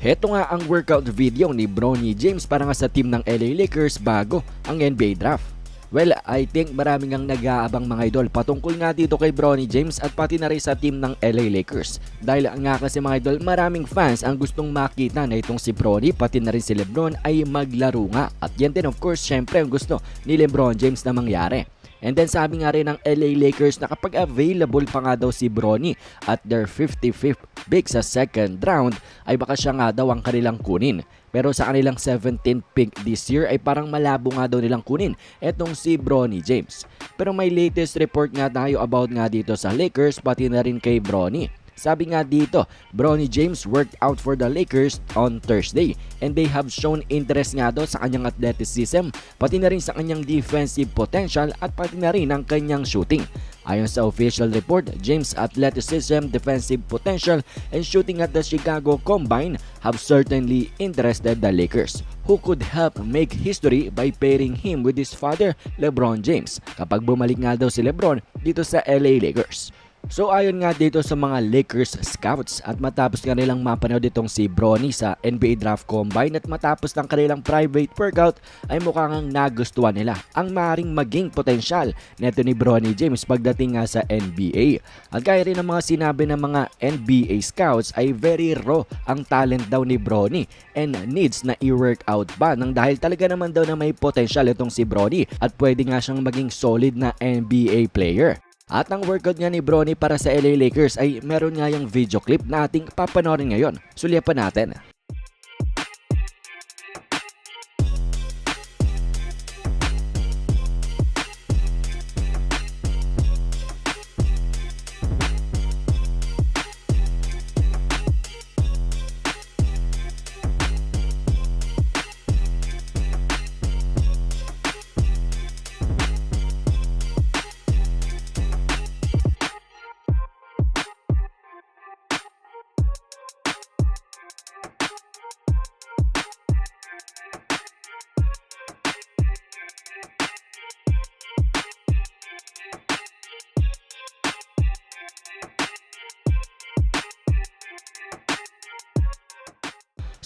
Heto nga ang workout video ni Bronny James para nga sa team ng LA Lakers bago ang NBA draft. Well, I think maraming ang nag-aabang mga idol patungkol nga dito kay Bronny James at pati na rin sa team ng LA Lakers. Dahil nga kasi mga idol, maraming fans ang gustong makita na itong si Bronny pati na rin si Lebron ay maglaro nga. At yan din of course, syempre ang gusto ni Lebron James na mangyari. And then sabi nga rin ng LA Lakers na kapag available pa nga daw si Bronny at their 55th pick sa second round ay baka siya nga daw ang kanilang kunin. Pero sa kanilang 17th pick this year ay parang malabo nga daw nilang kunin etong si Bronny James. Pero may latest report nga tayo about nga dito sa Lakers pati na rin kay Bronny. Sabi nga dito, Bronny James worked out for the Lakers on Thursday and they have shown interest nga daw sa kanyang athleticism, pati na rin sa kanyang defensive potential at pati na rin ang kanyang shooting. Ayon sa official report, James' athleticism, defensive potential, and shooting at the Chicago Combine have certainly interested the Lakers, who could help make history by pairing him with his father, LeBron James, kapag bumalik nga daw si LeBron dito sa LA Lakers. So ayon nga dito sa mga Lakers scouts at matapos nga nilang mapanood itong si Bronny sa NBA Draft Combine at matapos ng kanilang private workout ay mukhang nagustuhan nila ang maring maging potensyal neto ni Bronny James pagdating nga sa NBA. At gaya rin ng mga sinabi ng mga NBA scouts ay very raw ang talent daw ni Bronny and needs na i-work out ba nang dahil talaga naman daw na may potensyal itong si Bronny at pwede nga siyang maging solid na NBA player. At ang workout nga ni Bronny para sa LA Lakers ay meron nga yung video clip na ating papanoorin ngayon. Sulyapan natin.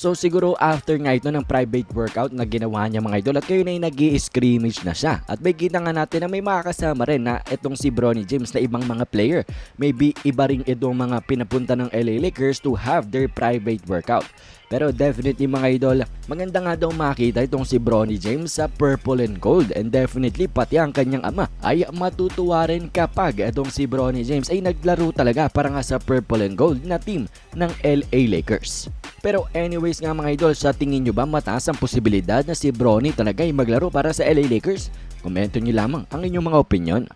So siguro after nga ito ng private workout na ginawa niya mga idol at kayo na nag scrimmage na siya. At may kita nga natin na may makakasama rin na itong si Bronny James na ibang mga player. Maybe iba rin itong mga pinapunta ng LA Lakers to have their private workout. Pero definitely mga idol, maganda nga daw makita itong si Bronny James sa purple and gold and definitely pati ang kanyang ama ay matutuwa rin kapag itong si Bronny James ay naglaro talaga para nga sa purple and gold na team ng LA Lakers. Pero anyways nga mga idol, sa tingin nyo ba mataas ang posibilidad na si Bronny talaga ay maglaro para sa LA Lakers? Komento nyo lamang ang inyong mga opinion.